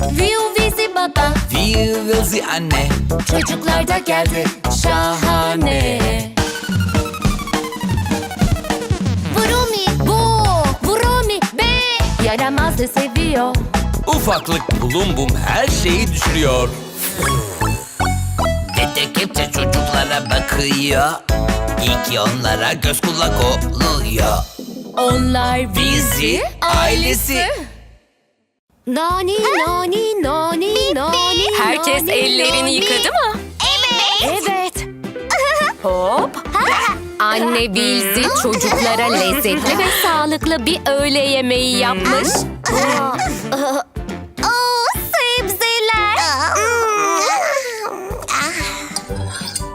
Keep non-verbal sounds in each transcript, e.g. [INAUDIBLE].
Viu vizi baba Viu vizi anne. Çocuklar da geldi. Şahane. Vurumi bu. Vurumi be. Yaramazı seviyor. Ufaklık bulum bum her şeyi düşürüyor. Dede kepçe çocuklara bakıyor. İyi ki onlara göz kulak oluyor. Onlar Bizi ailesi Nani nani nani nani Herkes nani, ellerini nani. yıkadı mı? Evet Evet. Hop. Anne Bilzi çocuklara lezzetli ve sağlıklı bir öğle yemeği yapmış. Oo, sebzeler.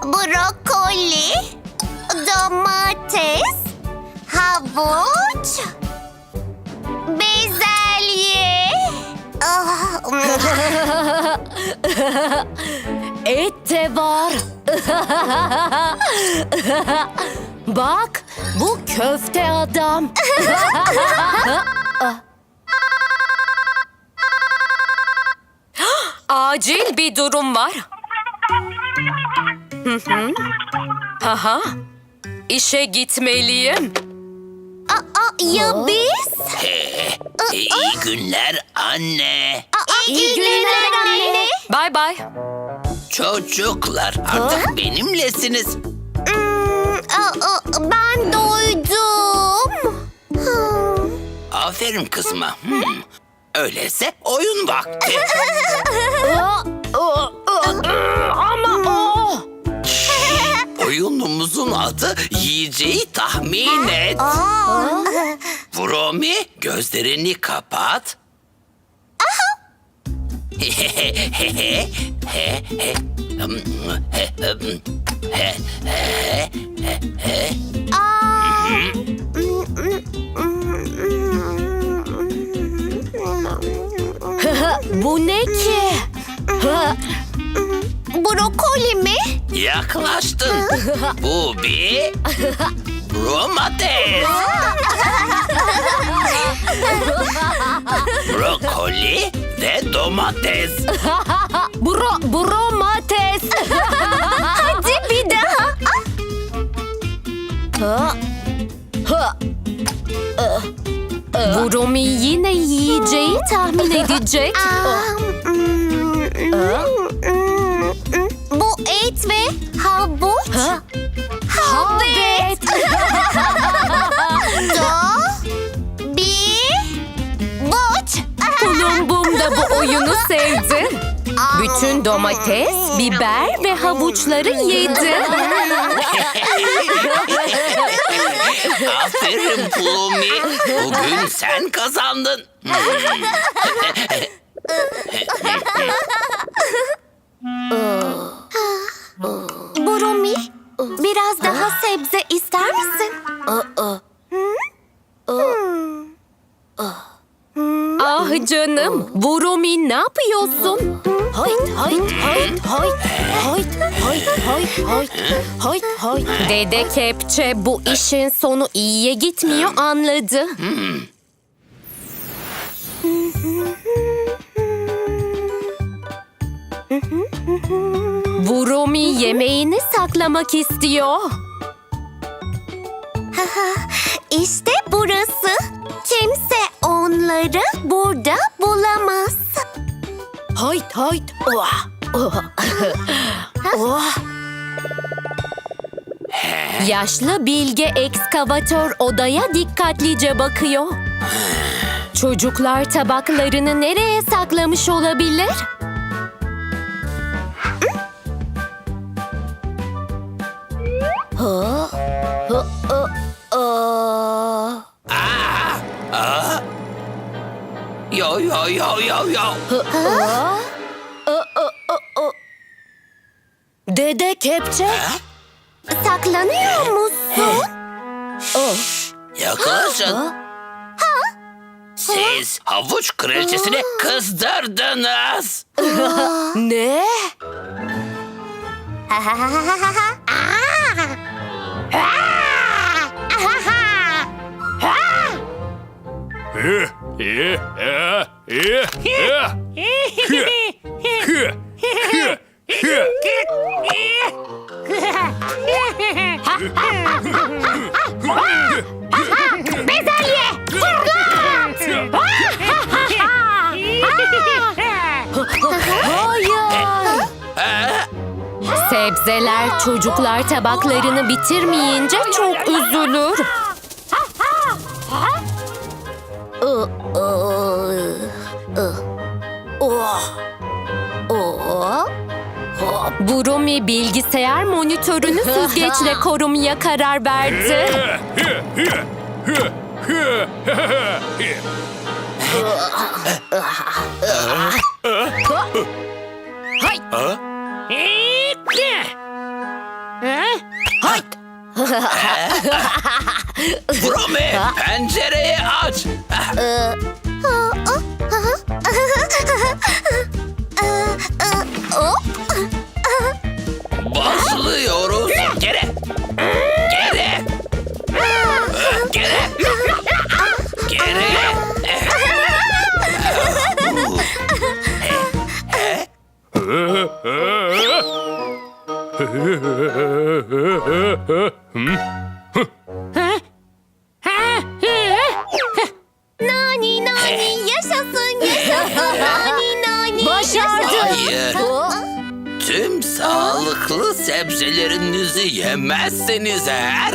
Brokoli, domates, havuç, [LAUGHS] Et de var. [LAUGHS] Bak, bu köfte adam. [LAUGHS] Acil bir durum var. Hı hı. Aha. İşe gitmeliyim. Aa, ya biz? İyi günler anne. İyi günler anne. Bay bay. Çocuklar artık benimlesiniz. Hmm, ben doydum. Aferin kızıma. Hmm. Öyleyse oyun vakti [LAUGHS] Oyunumuzun adı yiyeceği tahmin et. Vromi gözlerini kapat. Bu ne ki? Brokoli mi? Yaklaştın. [LAUGHS] Bu bir romates. [LAUGHS] Brokoli ve domates. [LAUGHS] Bro, bromates. Hadi bir daha. Ha. Ha. Burumi yine yiyeceği tahmin edecek. Bu oyunu sevdi. Bütün domates, biber ve havuçları yedi. Aferin Plumi. Bugün sen kazandın. Burumi, biraz daha sebze ister misin? Ah canım, Burumi ne yapıyorsun? Hayt, hayt, hayt, hayt, hayt, hayt, hayt, hayt, hayt, hayt. Dede Kepçe bu işin sonu iyiye gitmiyor anladı. Burumi yemeğini saklamak istiyor. [LAUGHS] İşte burası. Kimse onları Oh. Oh. Oh. Yaşlı bilge ekskavatör odaya dikkatlice bakıyor. Çocuklar tabaklarını nereye saklamış olabilir? Yo yo yo yo yo. Dede kepçe? Saklanıyor musun? Oh. Yakalasın. Siz havuç kraliçesini kızdırdınız. [LAUGHS] Ne? Hı, hı, hı, hı, hı, hı, hı, hı. Eh, Hayır. Sebzeler çocuklar tabaklarını bitirmeyince çok üzülür. Hop. Burumi bilgisayar monitörünü [LAUGHS] süzgeçle korumaya karar verdi. Bromi pencereyi aç. Yaşasın yaşasın [LAUGHS] nani nani. Başardı. Hayır. Tüm sağlıklı sebzelerinizi yemezseniz eğer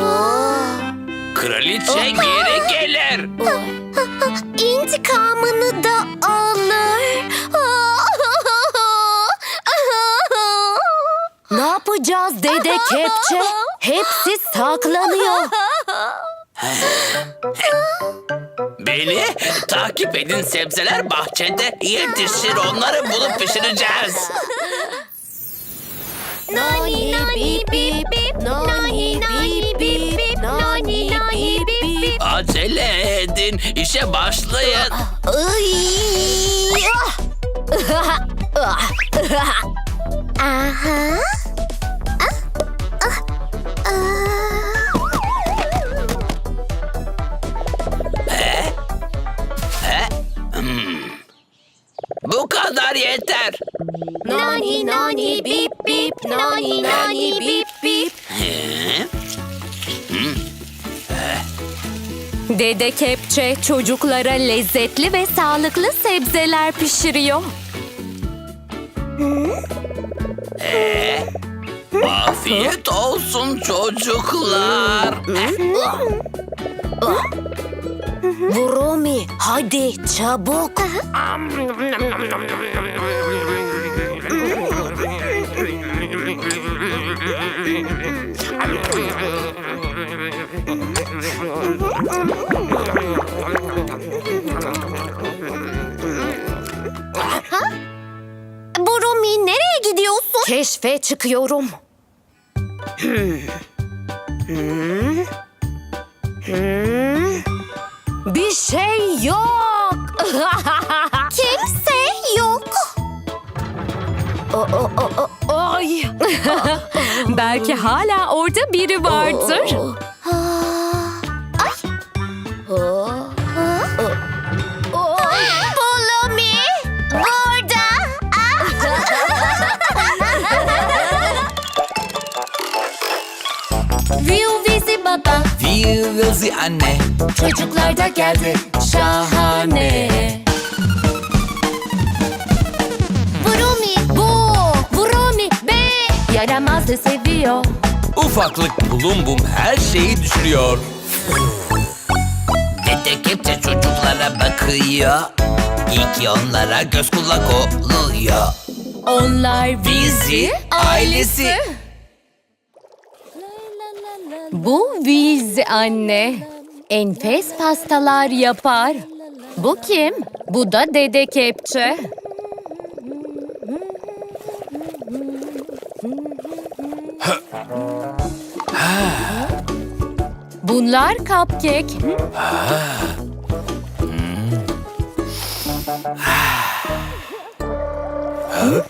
kraliçe geri gelir. İntikamını da alır. Ne yapacağız dede kepçe? Hepsi saklanıyor. Beni takip edin sebzeler bahçede yetişir onları bulup pişireceğiz. Nani nani bip bip nani nani bip bip nani nani bip bip. Acele edin işe başlayın. Ay! Ah! [LAUGHS] Aha. Yeter. Nani nani bip bip nani nani bip bip. Dede kepçe çocuklara lezzetli ve sağlıklı sebzeler pişiriyor. Afiyet olsun çocuklar. Burumi hadi çabuk. Burumi nereye gidiyorsun? Keşfe çıkıyorum. Bir şey yok. [LAUGHS] Kimse yok. Ay. [LAUGHS] Belki hala orada biri vardır. Ay. Bulumi burada. Viu vizi baba Vivi anne. çocuklar da geldi Şahane. Burumi bu Burumi be Yaramazı seviyor. Ufaklık bulum bum her şeyi düşürüyor. Dede kepçe çocuklara bakıyor. İyi ki onlara göz kulak oluyor. Onlar Bizi ailesi. Bu Wills anne. Enfes pastalar yapar. Bu kim? Bu da Dede Kepçe. Bunlar cupcake.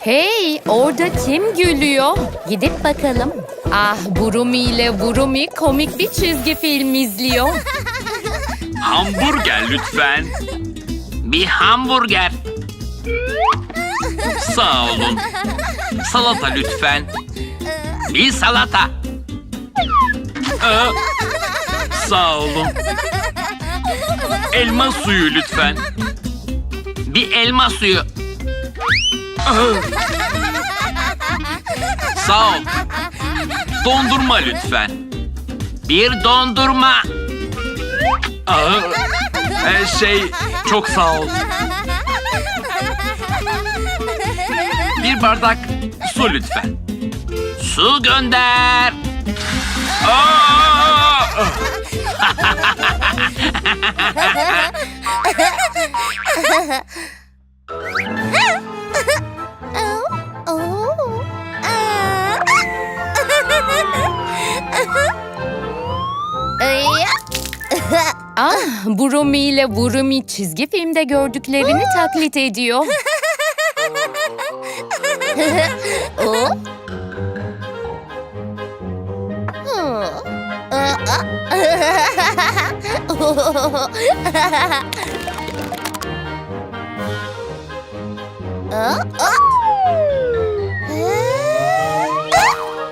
Hey, orada kim gülüyor? Gidip bakalım. Ah, Burumi ile Burumi komik bir çizgi film izliyor. [LAUGHS] Hamburger lütfen. Bir hamburger. Sağ olun. Salata lütfen. Bir salata. Aa, sağ olun. Elma suyu lütfen. Bir elma suyu. Aa. Sağ ol. Dondurma lütfen. Bir dondurma. Aa, e, şey, çok sağ ol. Bir bardak su lütfen. Su gönder. Aa! [LAUGHS] Ah, Burumi ile Vurumi çizgi filmde gördüklerini taklit ediyor. [LAUGHS]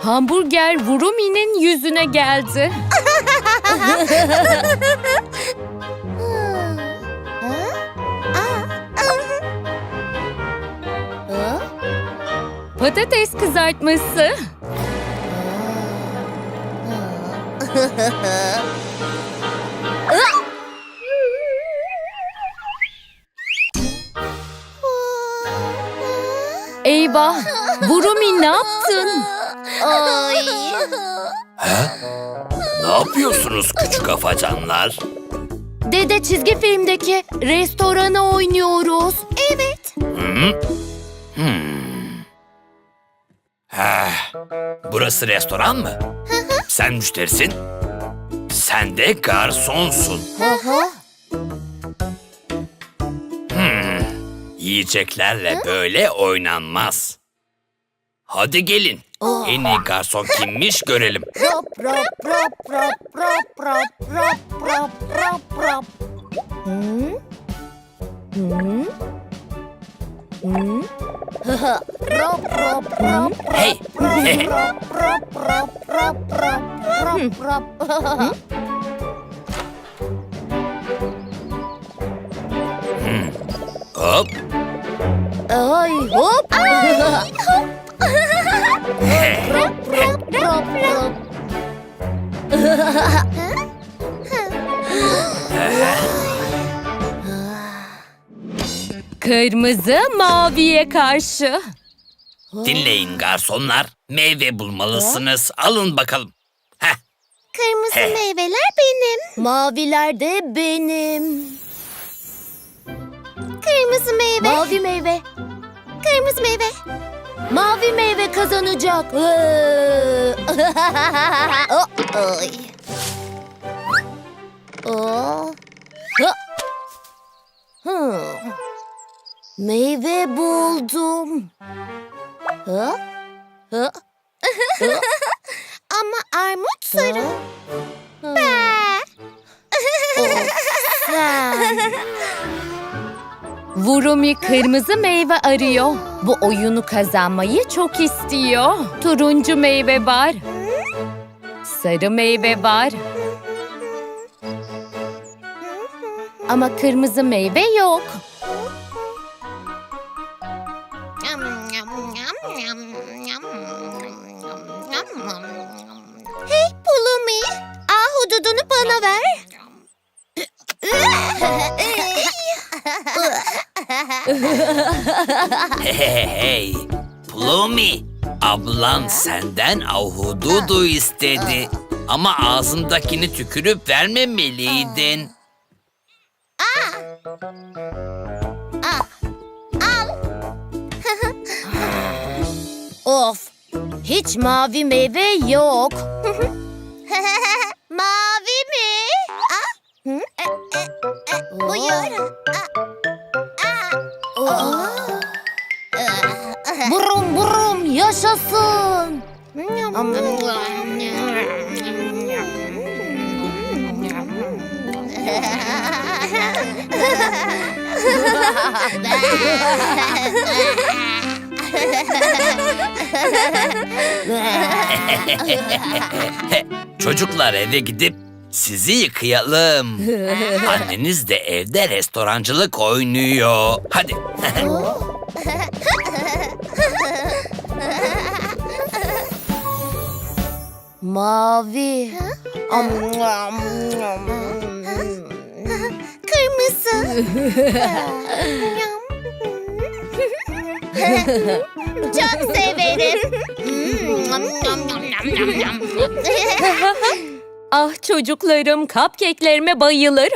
Hamburger Vurumi'nin yüzüne geldi. [LAUGHS] Patates kızartması. Eyvah! Vurumi ne yaptın? Ne yapıyorsunuz küçük afacanlar? Dede çizgi filmdeki restorana oynuyoruz. Evet. Heh, burası restoran mı? Sen müşterisin. Sen de garsonsun. Hmm, yiyeceklerle böyle oynanmaz. Hadi gelin. En iyi garson kimmiş görelim. Rap rap rap rap Hop. Ay hop. Ay hop. Rop rop rop rop. Kırmızı maviye karşı. Dinleyin garsonlar. Meyve bulmalısınız. Alın bakalım. Heh, Kırmızı He. meyveler benim. Maviler de benim. Kırmızı meyve. Mavi meyve. Kırmızı meyve. Mavi meyve kazanacak. [LAUGHS] Oh, Ay. Oh. Ha. Hmm. Meyve buldum. Ha? Ha? [LAUGHS] Ama armut sarı. Sen. Vurumi kırmızı meyve arıyor. Bu oyunu kazanmayı çok istiyor. Turuncu meyve var. Sarı meyve var. Ama kırmızı meyve yok. Hey, hey, hey. Plumi, ablan senden ahududu istedi. Ama ağzındakini tükürüp vermemeliydin. Of, hiç mavi meyve yok. mavi mi? Ah. Hı? E, e, e, buyur. Burum burum yaşasın. Çocuklar eve gidip sizi yıkayalım. Anneniz de evde restorancılık oynuyor. Hadi. [LAUGHS] Mavi. Kırmızı. Çok severim. [LAUGHS] Ah çocuklarım cupcake'lerime bayılır.